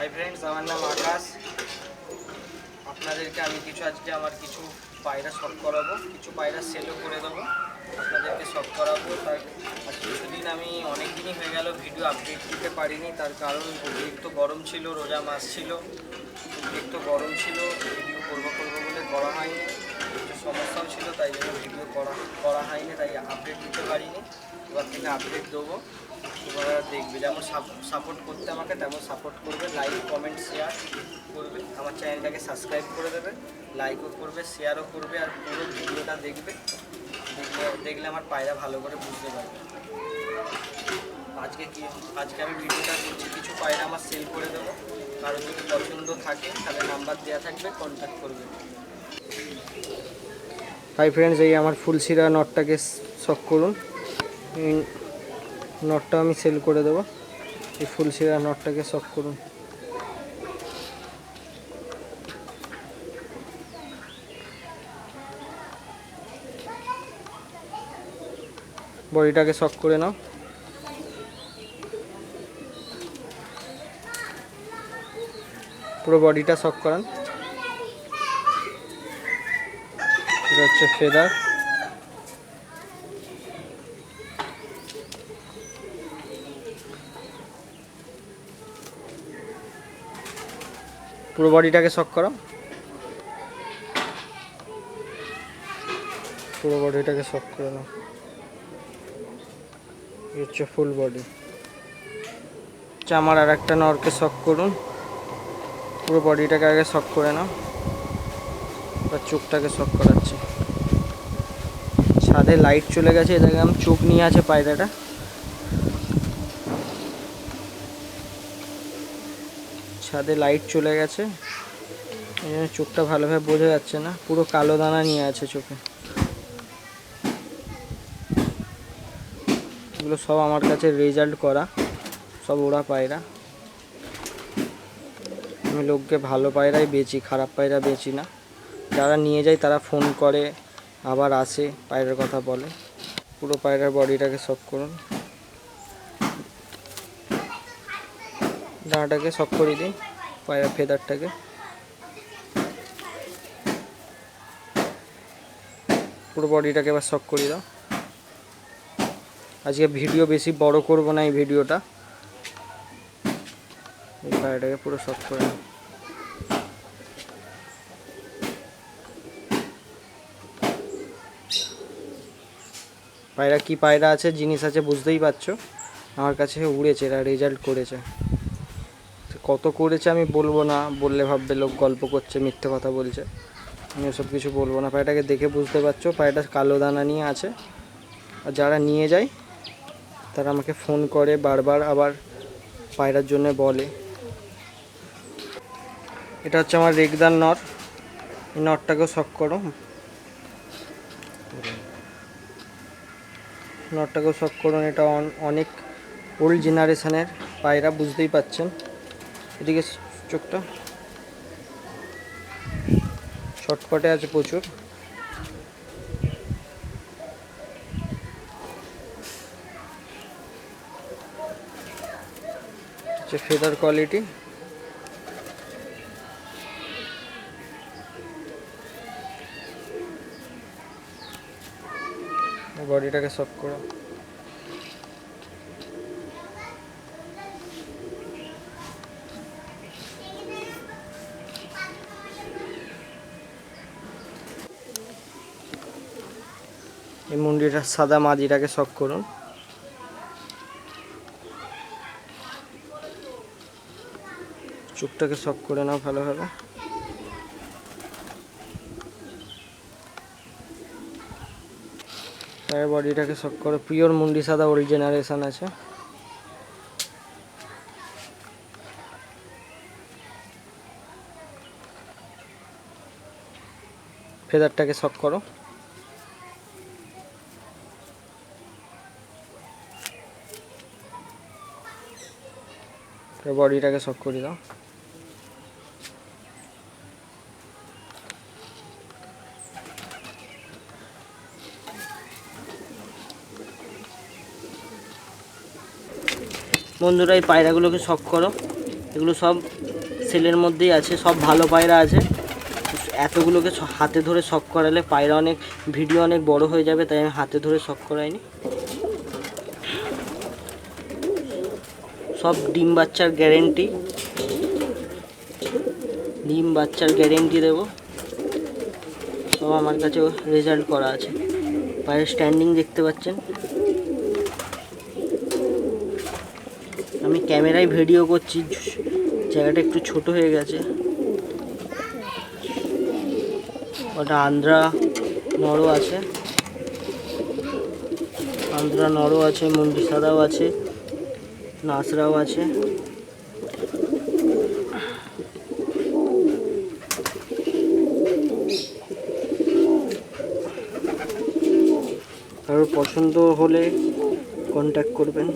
Hi friends আমার নাম আকাশ। আপনাদেরকে আমি কিছু আজকে আমার কিছু পায়রা শখ করাবো। কিছু পায়রা সেলও করে দেবো। আপনাদেরকে শখ করাবো। তার কিছুদিন আমি অনেক দিনই হয়ে গেল ভিডিও আপডেট দিতে পারিনি। তার কারণ অতিরিক্ত গরম ছিল, রোজা মাস ছিল। অতিরিক্ত গরম ছিল ভিডিও করব করব বলে করা হয়নি। কিছু সমস্যাও ছিল, তাই জন্য ভিডিও করা করা হয়নি, তাই আপডেট দিতে পারিনি। এবার থেকে আপডেট দেবো। তোমরা দেখবে, যেমন সাপোর্ট করতে আমাকে, তেমন সাপোর্ট করবে। লাইক কমেন্ট শেয়ার করবে। আমার চ্যানেলটাকে সাবস্ক্রাইব করে দেবে লাইকও করবে শেয়ারও করবে, আর পুরো ভিডিওটা দেখবে। দেখলে আমার পায়রা ভালো করে বুঝতে পারবে। আজকে কি, আজকে আমি ভিডিওটা করছি, কিছু পায়রা আমার সেল করে দেবো। কারও যদি পছন্দ থাকে, তাহলে নাম্বার দেওয়া থাকবে কন্ট্যাক্ট করবে। হাই ফ্রেন্ডস এই আমার ফুলশিরা নটটাকে শখ করুন। নটটা আমি সেল করে দেবো। এই ফুলশিরা নটটাকে শখ করুন। বডিটাকে শক করে নাও। পুরো বডিটা শক করান। এটা হচ্ছে ফেদার পুরো বডিটাকে শক করো। পুরো বডিটাকে শক করে নাও। হচ্ছে ফুল বডি আমার আর একটা নরকে শক করুন। পুরো বডিটাকে আগে শক করে নাও। এবার চোখটাকে শক করাচ্ছি। ছাদে লাইট চলে গেছে, এটাকে আমি চোখ নিয়ে আছে পায়রাটা। ছাদে লাইট চলে গেছে। এই জন্য চোখটা ভালোভাবে বোঝা যাচ্ছে না। পুরো কালো দানা নিয়ে আছে চোখে। এগুলো সব আমার কাছে রেজাল্ট করা। সব ওরা পায়রা। আমি লোককে ভালো পায়রাই বেচি, খারাপ পায়রা বেচি না। যারা নিয়ে যায় তারা ফোন করে, আবার আসে, পায়রার কথা বলে। পুরো পায়রার বডিটাকে সব করুন। ডানাটাকে সব করে দিন পায়রা ফেদারটাকে। পুরো বডিটাকে এবার সব করে দাও। আজকে ভিডিও বেশি বড় করব না এই ভিডিওটা। এই পায়রাটাকে পুরো সব করে নাও। পায়রা কি পায়রা আছে, জিনিস আছে বুঝতেই পারছ? আমার কাছে উড়েছে, এরা রেজাল্ট করেছে। কত করেছে আমি বলব না, বললে ভাববে লোক গল্প করছে, মিথ্যে কথা বলছে। আমি ওসব কিছু বলব না। পায়রাটাকে দেখে বুঝতে পারছ, পায়রাটা কালো দানা নিয়ে আছে। আর যারা নিয়ে যায়, তারা আমাকে ফোন করে, বারবার আবার পায়রার জন্য বলে। এটা হচ্ছে আমার রেগদার নট এই নটটাকেও শখ করো। নটটাকেও শখ করুন এটা অন- অনেক ওল্ড জেনারেশনের পায়রা, বুঝতেই পাচ্ছেন। এদিকে চোখটা। শর্টকাটে আছে প্রচুর। ফেদার কোয়ালিটি বডিটাকে সফট করো। এই মুন্ডিটা সাদা মাদিটাকে শখ করুন। চোখটাকে শখ করে নাও ভালোভাবে। তার বডিটাকে শক করো। পিওর মুন্ডি সাদা ওল্ড জেনারেশন আছে। ফেদারটাকে শক করো। বডিটাকে শক করে দাও। বন্ধুরা, এই পায়রাগুলোকে শখ করো। এগুলো সব সেলের মধ্যেই আছে, সব ভালো পায়রা আছে। এতগুলোকে হাতে ধরে শখ করালে পায়রা অনেক ভিডিও অনেক বড় হয়ে যাবে, তাই আমি হাতে ধরে শখ করাইনি। সব ডিম বাচ্চার গ্যারেন্টি। ডিম বাচ্চার গ্যারেন্টি দেবো। সব আমার কাছে রেজাল্ট করা আছে। পায়ের স্ট্যান্ডিং দেখতে পাচ্ছেন। আমি ক্যামেরায় ভিডিও করছি, জায়গাটা একটু ছোট হয়ে গেছে। ওটা আন্ধ্রা নরও আছে। আন্ধ্রা নরও আছে মুন্ডি সাদাও আছে। নাসরাও আছে। কারোর পছন্দ হলে কন্ট্যাক্ট করবেন।